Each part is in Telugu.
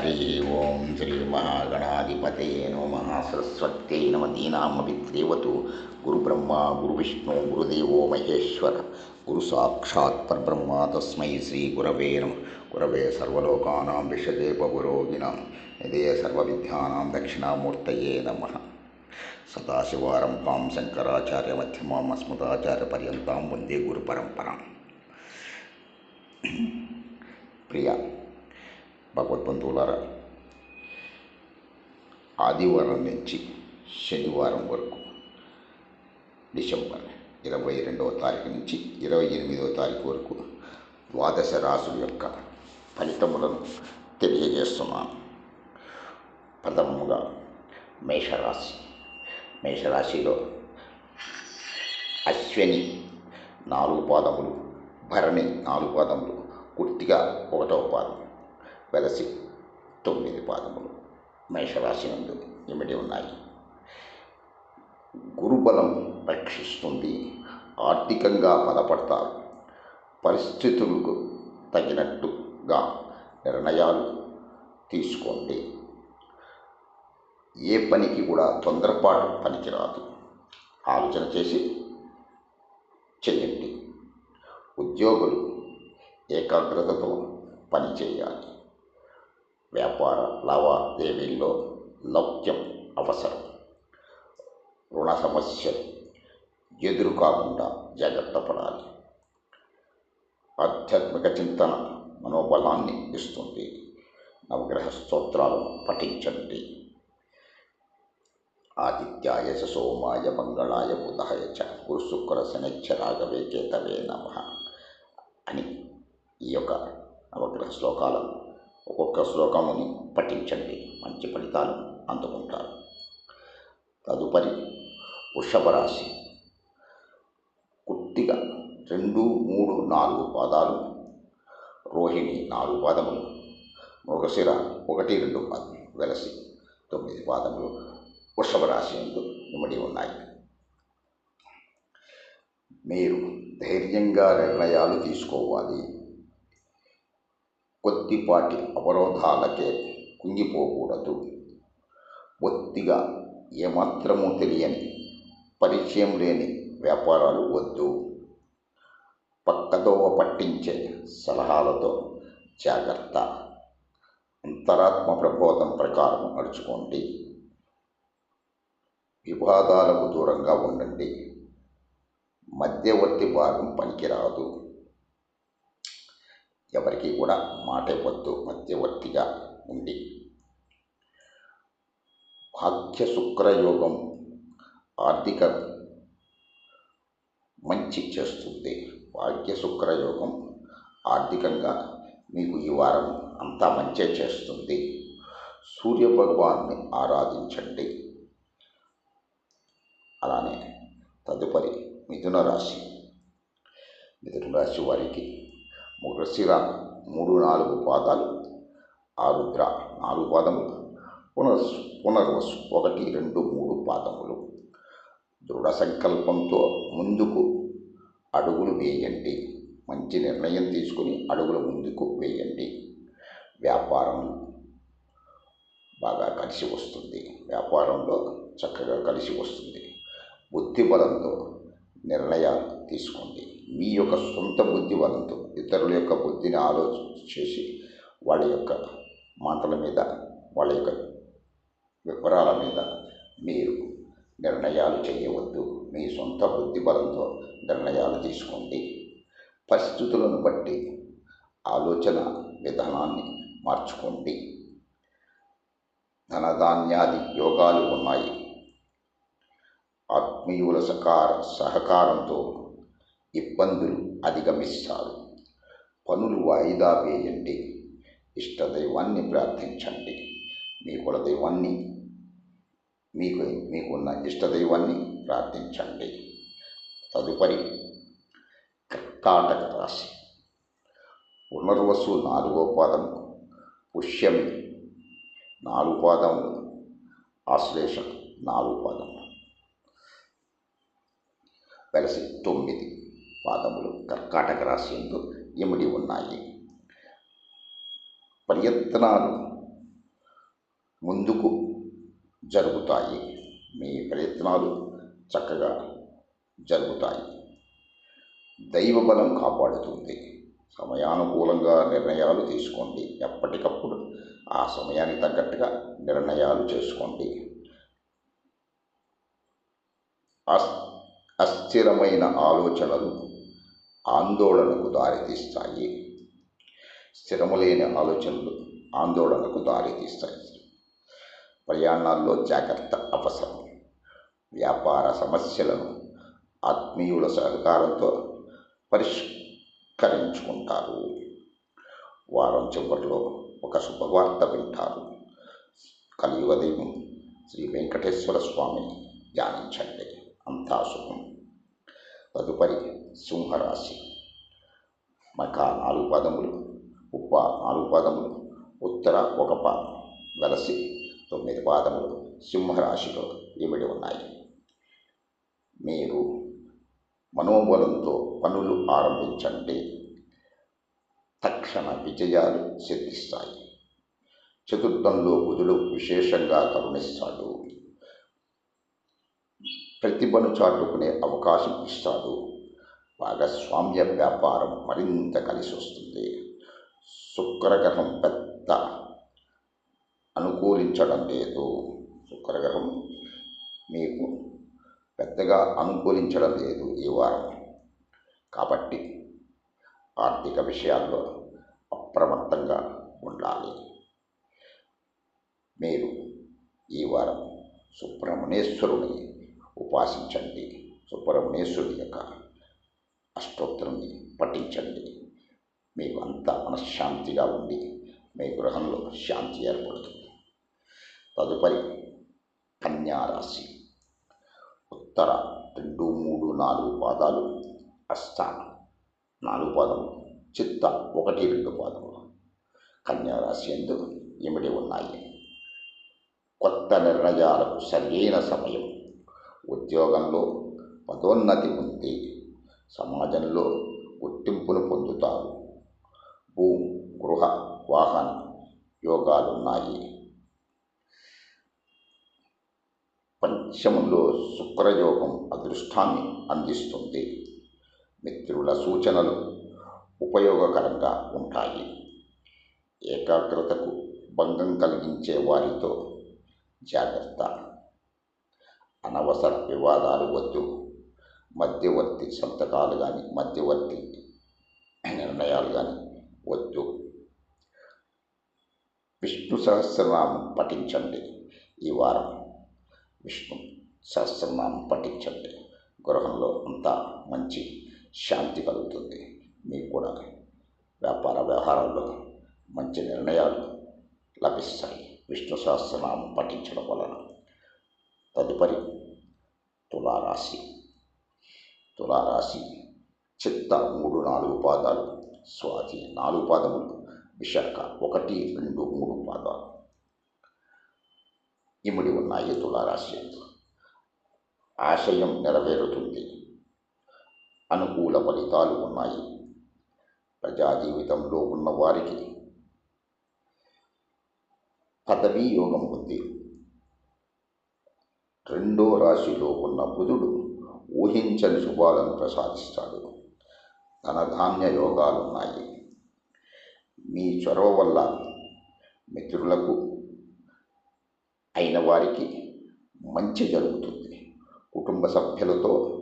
హరి ఓం శ్రీ మహాగణాధిపతే నమ సరస్వత్యై నమ దీనామభిత్రేవతు గురు బ్రహ్మ గురు విష్ణు గురుదేవో మహేశ్వర. గురు సాక్షాత్ పరబ్రహ్మ తస్మై శ్రీ గురవే నమ. గురవే సర్వలోకానాం విషదేవగురోగిణాం ఇదే సర్వవిద్యానాం దక్షిణామూర్తయే నమ. సదాశివారంభాం శంకరాచార్య మధ్యమాం అస్మదాచార్య పర్యంతం వందే గురు పరంపరాం. ప్రియా భగవద్బంధువులారా ఆదివారం నుంచి శనివారం వరకు డిసెంబర్ ఇరవై రెండవ తారీఖు నుంచి ఇరవై ఎనిమిదవ తారీఖు వరకు ద్వాదశ రాసుల యొక్క ఫలితములను తెలియజేస్తున్నాను. ప్రథమముగా మేషరాశి. మేషరాశిలో అశ్విని నాలుగు పాదములు భరణి నాలుగు పాదములు కుర్తిగా ఒకటవ పాదం. వెలసి తొమ్మిది పాదములు మేషరాశి నందు ఇమిడి ఉన్నాయి. గురుబలం రక్షిస్తుంది. ఆర్థికంగా బలపడతారు. పరిస్థితులకు తగినట్టుగా నిర్ణయాలు తీసుకోండి. ఏ పనికి కూడా తొందరపాటు పనికిరాదు. ఆలోచన చేసి చెయ్యండి. ఉద్యోగులు ఏకాగ్రతతో పనిచేయాలి వ్యాపార లావాదేవీల్లో లౌక్యం అవసరం. రుణ సమస్యలు ఎదురు కాకుండా జాగ్రత్త పడాలి. ఆధ్యాత్మిక చింతన మనోబలాన్ని ఇస్తుంది. నవగ్రహ స్తోత్రాలను పఠించండి. ఆదిత్యాయ సోమాయ మంగళాయ బుధాయ చ గురు శుక్ర శనిచ్చ రాఘవే కేతవే నమ అని ఈ యొక్క నవగ్రహ శ్లోకాలను ఒక్కొక్క శ్లోకముని పఠించండి. మంచి ఫలితాలు అందుకుంటారు. తదుపరి వృషభ రాశి. కుట్టిగా రెండు మూడు నాలుగు పాదాలు. రోహిణి నాలుగు పాదములు. మృగశిర ఒకటి రెండు పాదములు. వెలసి తొమ్మిది పాదములు. వృషభ రాశి ఎందు ఇమిడి ఉన్నాయి. మీరు ధైర్యంగా నిర్ణయాలు తీసుకోవాలి. కొద్దిపాటి అవరోధాలకే కుంగిపోకూడదు. ఒత్తిగా ఏమాత్రమూ తెలియని పరిచయం లేని వ్యాపారాలు వద్దు. పక్కదోవ పట్టించే సలహాలతో జాగ్రత్త. అంతరాత్మ ప్రబోధం ప్రకారం నడుచుకోండి. వివాదాలకు దూరంగా ఉండండి. మధ్యవర్తి భాగం పనికిరాదు. ఎవరికి కూడా మాట ఇవ్వద్దు మధ్యవర్తిగా ఉండి. భాగ్య శుక్రయోగం ఆర్థిక మంచి చేస్తుంది. భాగ్య శుక్రయోగం ఆర్థికంగా మీకు ఈ వారం అంతా మంచి చేస్తుంది. సూర్య భగవాన్ని ఆరాధించండి. అలానే తదుపరి మిథున రాశి. మిథున రాశి వారికి మృగశిర మూడు నాలుగు పాదాలు. ఆరుద్ర నాలుగు పాదములు. పునర్ పునర్వసు ఒకటి రెండు మూడు పాదములు. దృఢ సంకల్పంతో ముందుకు అడుగులు వేయండి. మంచి నిర్ణయం తీసుకుని అడుగులు ముందుకు వేయండి. వ్యాపారం బాగా కలిసి వస్తుంది. వ్యాపారంలో చక్కగా కలిసి వస్తుంది. బుద్ధిబలంతో నిర్ణయాలు తీసుకోండి. మీ యొక్క సొంత బుద్ధి బలంతో ఇతరుల యొక్క బుద్ధిని ఆలోచన చేసి వాళ్ళ యొక్క మాటల మీద వాళ్ళ యొక్క వివరాల మీద మీరు నిర్ణయాలు చేయవద్దు. మీ సొంత బుద్ధి బలంతో నిర్ణయాలు తీసుకోండి. పరిస్థితులను బట్టి ఆలోచన విధానాన్ని మార్చుకోండి. ధనధాన్యాది యోగాలు ఉన్నాయి. ఆత్మీయుల సకార సహకారంతో ఇబ్బందులు అధిగమిస్తారు. పనులు వాయిదా వేయండి. ఇష్టదైవాన్ని ప్రార్థించండి. మీ కులదైవాన్ని మీకు మీకున్న ఇష్టదైవాన్ని ప్రార్థించండి. తదుపరి కర్కాటక రాశి. పునర్వసు నాలుగో పాదం పుష్యమి నాలుగు పాదములు ఆశ్లేషం నాలుగు పాదములు వెలసి తొమ్మిది. పాదములు కర్కాటక రాశి ఎందు ఇమిడి ఉన్నాయి. ప్రయత్నాలు ముందుకు జరుగుతాయి. మీ ప్రయత్నాలు చక్కగా జరుగుతాయి. దైవ బలం కాపాడుతుంది. సమయానుకూలంగా నిర్ణయాలు తీసుకోండి. ఎప్పటికప్పుడు ఆ సమయానికి తగ్గట్టుగా నిర్ణయాలు చేసుకోండి. అస్ అస్థిరమైన ఆలోచనలు ఆందోళనకు దారితీస్తాయి. స్థిరము లేని ఆలోచనలు ఆందోళనకు దారితీస్తాయి. ప్రయాణాల్లో జాగ్రత్త అవసరం. వ్యాపార సమస్యలను ఆత్మీయుల సహకారంతో పరిష్కరించుకుంటారు. వారం చివరిలో ఒక శుభవార్త వింటారు. కలియుగదేవం శ్రీ వెంకటేశ్వర స్వామిని ధ్యానించండి. అంతా శుభం తదుపరి సింహరాశి. మక నాలుగు పదములు ఉప్ప నాలుగు పాదములు ఉత్తర ఒక పాదం వెలసి తొమ్మిది పాదములు సింహరాశిలో ఇమిడి ఉన్నాయి. మీరు మనోబలంతో పనులు ఆరంభించండి. తక్షణ విజయాలు సిద్ధిస్తాయి. చతుర్థంలో బుధుడు విశేషంగా కరుణిస్తాడు. ప్రతిభను చాటుకునే అవకాశం ఇస్తాడు. భాగస్వామ్య వ్యాపారం మరింత కలిసి వస్తుంది. శుక్రగ్రహం పెద్ద అనుకూలించడం లేదు. శుక్రగ్రహం మీకు పెద్దగా అనుకూలించడం లేదు ఈ వారం. కాబట్టి ఆర్థిక విషయాల్లో అప్రమత్తంగా ఉండాలి. మీరు ఈ వారం సుబ్రహ్మణ్యేశ్వరుని ఉపాసించండి. సుబ్రహ్మణ్యేశ్వరుని యొక్క అష్టోత్తరాన్ని పఠించండి. మీకు అంతా మనశ్శాంతిగా ఉండి మీ గృహంలో శాంతి ఏర్పడుతుంది. తదుపరి కన్యారాశి. ఉత్తర రెండు మూడు నాలుగు పాదాలు. అస్థానం నాలుగు పాదములు చిత్త ఒకటి రెండు పాదములు. కన్యారాశి ఎందు ఇమిడి ఉన్నాయి. కొత్త నిర్ణయాలకు సరైన సమయం. ఉద్యోగంలో పదోన్నతి ఉంది. సమాజంలో గుర్తింపును పొందుతారు భూ గృహ వాహన యోగాలున్నాయి. పంచములో శుక్రయోగం అదృష్టాన్ని అందిస్తుంది. మిత్రుల సూచనలు ఉపయోగకరంగా ఉంటాయి. ఏకాగ్రతకు భంగం కలిగించే వారితో జాగ్రత్త. అనవసర వివాదాలు వద్దు. మధ్యవర్తి సంతకాలు కానీ మధ్యవర్తి నిర్ణయాలు కానీ వద్దు. విష్ణు సహస్రనామం పఠించండి ఈ వారం. విష్ణు సహస్రనామం పఠించండి. గృహంలో అంతా మంచి శాంతి కలుగుతుంది. మీకు కూడా వ్యాపార వ్యవహారాల్లో మంచి నిర్ణయాలు లభిస్తాయి. విష్ణు సహస్రనామం పఠించడం వలన తదుపరి తులారాశి తులారాశి చిత్త మూడు నాలుగు పాదాలు స్వాతి నాలుగు పాదములు విశాఖ ఒకటి రెండు మూడు పాదాలు. ఇమిడి ఉన్నాయి తులారాశి ఆశయం నెరవేరుతుంది. అనుకూల ఫలితాలు ఉన్నాయి. ప్రజా జీవితంలో ఉన్నవారికి పదవీ యోగం ఉంది. రెండో రాశిలో ఉన్న బుధుడు ఊహించని శుభాలను ప్రసాదిస్తాడు. ధనధాన్య యోగాలున్నాయి. మీ చొరవ వల్ల మిత్రులకు అయిన వారికి మంచి జరుగుతుంది. కుటుంబ సభ్యులతో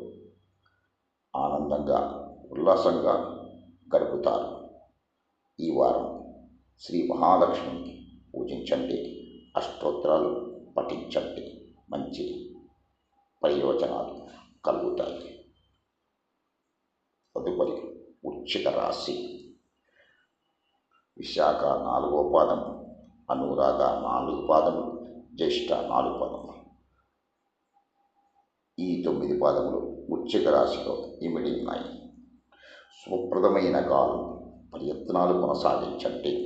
ఆనందంగా ఉల్లాసంగా గడుపుతారు. ఈ వారం శ్రీ మహాలక్ష్మిని పూజించండి. అష్టోత్తరాలు పఠించండి. మంచి ప్రయోజనాలు. కలుగుతాయి. తదుపరి ఉచ్చిక రాశి. విశాఖ నాలుగో పాదం అనురాధ నాలుగు పాదములు జ్యేష్ఠ నాలుగు పాదములు. ఈ తొమ్మిది పాదములు ఉచ్చిక రాశిలో ఇమిడి ఉన్నాయి శుభప్రదమైన కాలం ప్రయత్నాలు కొనసాగించండి.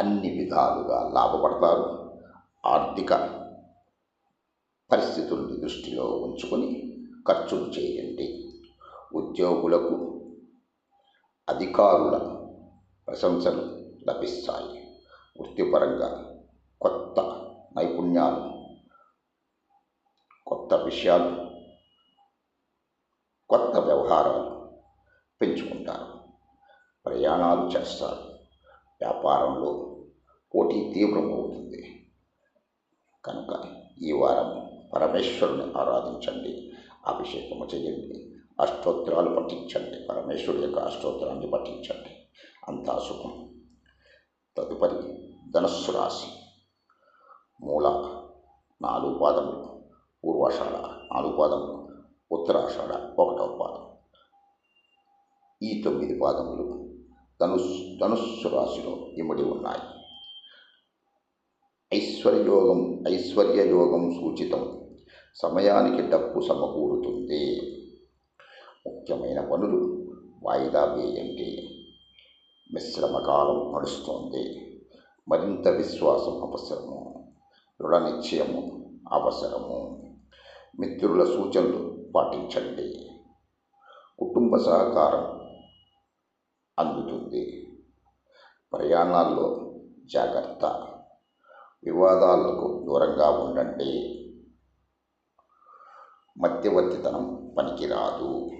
అన్ని విధాలుగా లాభపడతారు. ఆర్థిక పరిస్థితుల్ని దృష్టిలో ఉంచుకొని ఖర్చులు చేయండి. ఉద్యోగులకు అధికారుల ప్రశంసలు లభిస్తాయి. వృత్తిపరంగా కొత్త నైపుణ్యాలు కొత్త విషయాలు కొత్త వ్యవహారాలు పెంచుకుంటారు. ప్రయాణాలు చేస్తారు. వ్యాపారంలో పోటీ తీవ్రమవుతుంది. కనుక ఈ వారం పరమేశ్వరుని ఆరాధించండి అభిషేకము చేయండి అష్టోత్తరాలు పఠించండి పరమేశ్వరుడు యొక్క అష్టోత్తరాన్ని పఠించండి. అంతా సుఖం. తదుపరి ధనస్సు రాశి. మూల నాలుగు పాదములు పూర్వాషాఢ నాలుగు పాదములు ఉత్తరాషాఢ ఒకటవ పాదం. ఈ తొమ్మిది పాదములు ధనుస్సు ధనుస్సు రాశిలో ఇమిడి ఉన్నాయి. ఐశ్వర్యయోగం ఐశ్వర్యయోగం సూచితం. సమయానికి డబ్బు సమకూరుతుంది. ముఖ్యమైన పనులు వాయిదా వేయండి. మిశ్రమ కాలం నడుస్తోంది. మరింత విశ్వాసం అవసరము దృఢ నిశ్చయము అవసరము. మిత్రుల సూచనలు పాటించండి. కుటుంబ సహకారం అందుతుంది. ప్రయాణాల్లో జాగ్రత్త. వివాదాలకు దూరంగా ఉండండి. మధ్యవర్తితనం పనికిరాదు.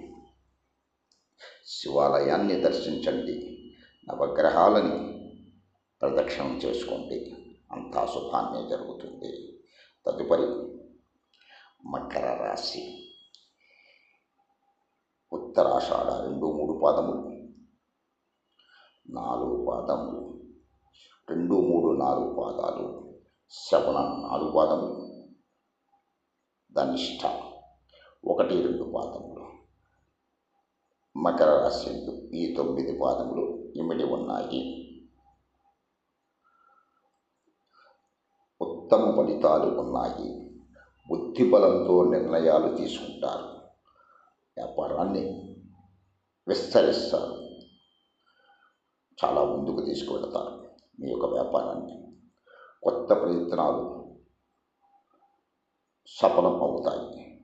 శివాలయాన్ని దర్శించండి. నవగ్రహాలని ప్రదక్షిణం చేసుకోండి. అంతా శుభాన్నే జరుగుతుంది. తదుపరి మకర రాశి. ఉత్తరాషాఢ రెండు మూడు పాదములు. నాలుగు పాదములు. రెండు మూడు నాలుగు పాదాలు. శ్రవణ నాలుగు పాదములు. ధనిష్ట ఒకటి రెండు పాదములు. మకర రాశి ఈ తొమ్మిది పాదములు ఇమిడి ఉన్నాయి. ఉత్తమ ఫలితాలు ఉన్నాయి. బుద్ధి బలంతో నిర్ణయాలు తీసుకుంటారు. వ్యాపారాన్ని విస్తరిస్తారు. చాలా ముందుకు తీసుకువెళతారు మీ యొక్క వ్యాపారాన్ని కొత్త ప్రయత్నాలు సఫలం అవుతాయి.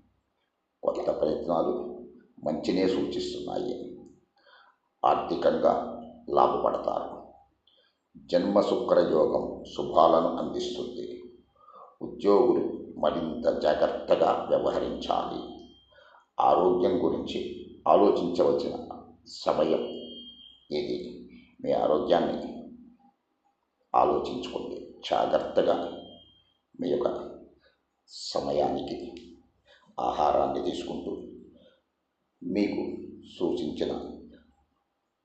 కొత్త ప్రయత్నాలు మంచినే సూచిస్తున్నాయి. ఆర్థికంగా లాభపడతారు. జన్మ శుక్రయోగం శుభాలను అందిస్తుంది. ఉద్యోగులు మరింత జాగ్రత్తగా వ్యవహరించాలి. ఆరోగ్యం గురించి ఆలోచించవలసిన సమయం ఇది. మీ ఆరోగ్యాన్ని ఆలోచించుకోండి. జాగ్రత్తగా మీ యొక్క సమయానికి ఆహారాన్ని తీసుకుంటూ మీకు సూచించిన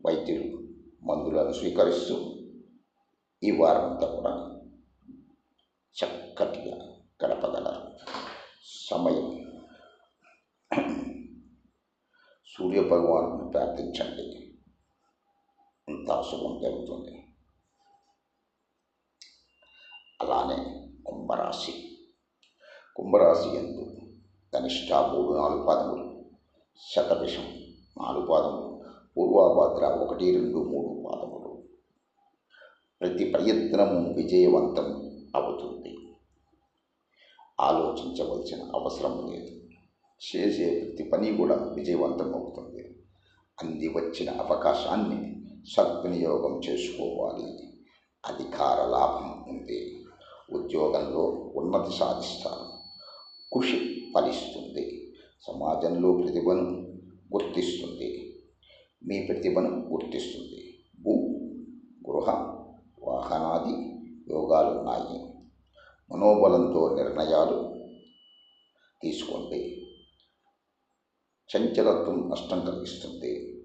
వైద్యులు మందులను స్వీకరిస్తూ ఈ వారమంతా కూడా చక్కటిగా గడపగలరు సమయం. సూర్య భగవాను ప్రార్థించండి. అంతా శుభం జరుగుతుంది. అలానే కుంభరాశి. కుంభరాశి ఎందు కనిష్ట మూడు నాలుగు పాదములు శతభిషం నాలుగు పాదములు పూర్వాభాద్ర ఒకటి రెండు మూడు పాదములు. ప్రతి ప్రయత్నము విజయవంతం అవుతుంది. ఆలోచించవలసిన అవసరం లేదు. చేసే ప్రతి పని కూడా విజయవంతం అవుతుంది. అంది వచ్చిన అవకాశాన్ని సద్వినియోగం చేసుకోవాలి. అధికార లాభం ఉంది. ఉద్యోగంలో ఉన్నతి సాధిస్తారు కృషి ఫలిస్తుంది. సమాజంలో ప్రతిభను గుర్తిస్తుంది. మీ ప్రతిభను గుర్తిస్తుంది. భూ గృహ వాహనాది యోగాలున్నాయి మనోబలంతో నిర్ణయాలు తీసుకోండి. చంచలత్వం నష్టం కలిగిస్తుంది.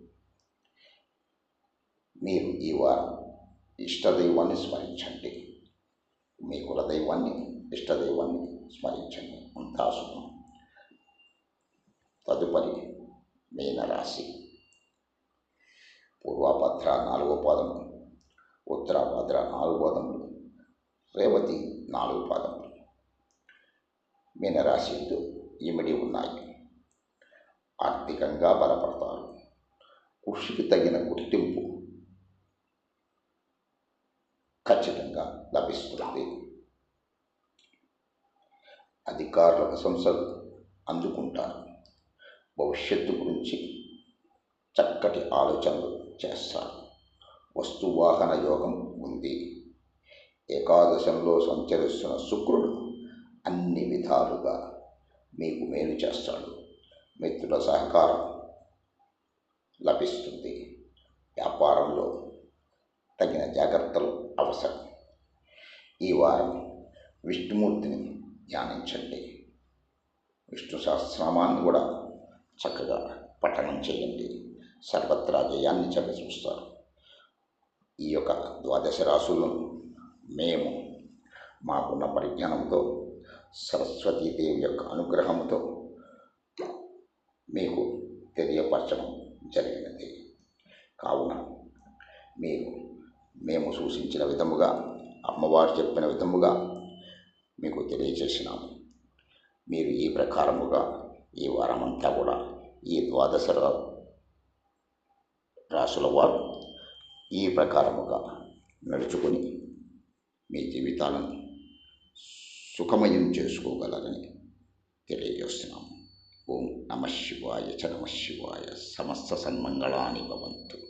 మీరు ఈ వారం ఇష్టదైవాన్ని స్మరించండి. మీ కులదైవాన్ని ఇష్టదైవాన్ని స్మరించండి. అంతా శుభం తదుపరి మీనరాశి. పూర్వాభద్ర నాలుగో పాదము ఉత్తరాభద్ర నాలుగు పాదములు రేవతి నాలుగు పాదములు మీనరాశితో ఇమిడి ఉన్నాయి. ఆర్థికంగా బలపడతారు. కృషికి తగిన గుర్తింపు ఖచ్చితంగా లభిస్తుంది. అధికారుల ప్రశంసలు అందుకుంటారు. భవిష్యత్తు గురించి చక్కటి ఆలోచనలు చేస్తారు. వస్తు వాహన యోగం ఉంది. ఏకాదశంలో సంచరిస్తున్న శుక్రుడు అన్ని విధాలుగా మీకు మేలు చేస్తాడు. మిత్రుల సహకారం లభిస్తుంది. వ్యాపారంలో తగిన జాగ్రత్తలు అవసరం. ఈ వారం విష్ణుమూర్తిని ధ్యానించండి. విష్ణు సహస్రనామాన్ని కూడా చక్కగా పఠనం చేయండి. సర్వత్రా జయాన్ని చెప్పి చూస్తారు ఈ యొక్క ద్వాదశ రాసులను మేము మాకున్న పరిజ్ఞానంతో సరస్వతీదేవి యొక్క అనుగ్రహంతో మీకు తెలియపరచడం జరిగినది. కావున మీరు మేము సూచించిన విధముగా అమ్మవారు చెప్పిన విధముగా మీకు తెలియజేసినాము. మీరు ఈ ప్రకారముగా ఈ వారమంతా కూడా ఈ ద్వాదశ రా- రాసుల వారు ఈ ప్రకారముగా నడుచుకొని మీ జీవితాలను సుఖమయం చేసుకోగలరని తెలియజేస్తున్నాము. ఓం నమ శివాయ చ నమ శివాయ. సమస్త సన్మంగళాని భవంతు.